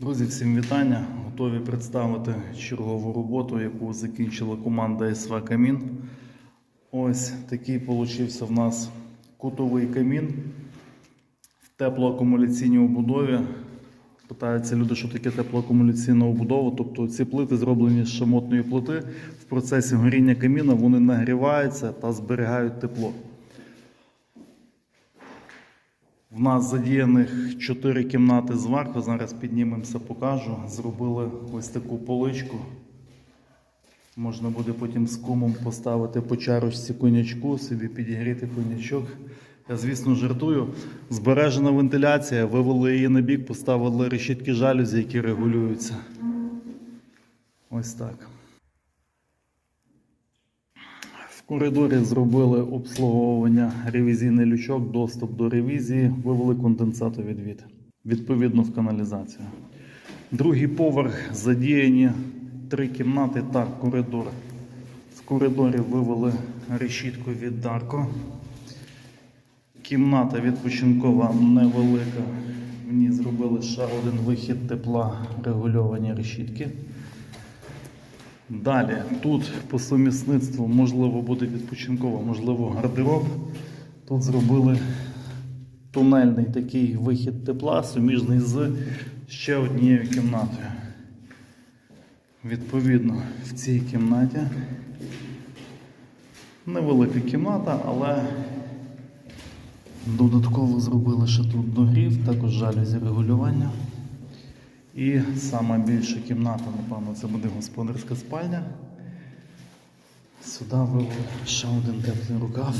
Друзі, всім вітання. Готові представити чергову роботу, яку закінчила команда СВ Камін. Ось такий получився в нас кутовий камін в теплоакумуляційній обудові. Питаються люди, що таке теплоакумуляційна обудова. Тобто ці плити зроблені з шамотної плити. В процесі горіння каміна вони нагріваються та зберігають тепло. В нас задіяних 4 кімнати зверху. Зараз піднімемося, покажу. Зробили ось таку поличку. Можна буде потім з кумом поставити по чарочці конячку, собі підігріти конячок. Я, звісно, жартую. Збережена вентиляція, вивели її на бік, поставили решітки жалюзі, які регулюються. Ось так. В коридорі зробили обслуговування ревізійний лючок, доступ до ревізії, вивели конденсатовідвід, відповідно в каналізацію. Другий поверх задіяні три кімнати та коридор. В коридорі вивели решітку від Дарко. Кімната відпочинкова невелика. В ній зробили ще один вихід тепла, регульовані решітки. Далі, тут по сумісництву можливо буде відпочинково, можливо, гардероб. Тут зробили тунельний такий вихід тепла, суміжний з ще однією кімнатою. Відповідно, в цій кімнаті невелика кімната, але додатково зробили ще тут догрів, також жалюзі регулювання. І сама більша кімната, напевно, це буде господарська спальня. Сюди вивели ще один теплий рукав,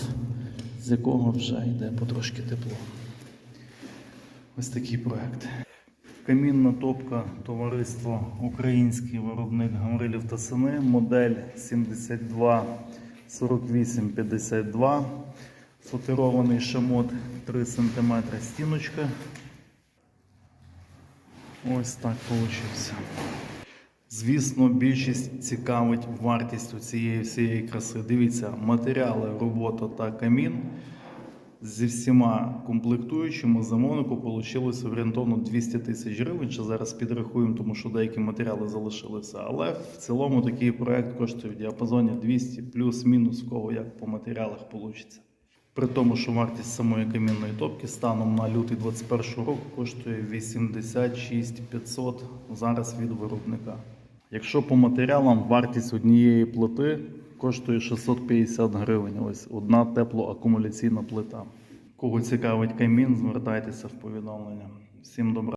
з якого вже йде потрошки тепло. Ось такий проект. Камінна топка товариство Український виробник Гамрилів та Сини, модель 72 48 52. Фотерований шамот 3 см стіночка. Ось так вийшло. Звісно, більшість цікавить вартістю цієї всієї краси. Дивіться, матеріали, робота та камін. Зі всіма комплектуючими замовнику вийшло орієнтовно 200 тисяч гривень. Ще зараз підрахуємо, тому що деякі матеріали залишилися. Але в цілому такий проект коштує в діапазоні 200 плюс-мінус, кого як по матеріалах вийде. При тому, що вартість самої камінної топки станом на лютий 2021 року коштує 86 500 зараз від виробника. Якщо по матеріалам вартість однієї плити коштує 650 гривень. Ось одна теплоакумуляційна плита. Кого цікавить камін, звертайтеся в повідомлення. Всім добра.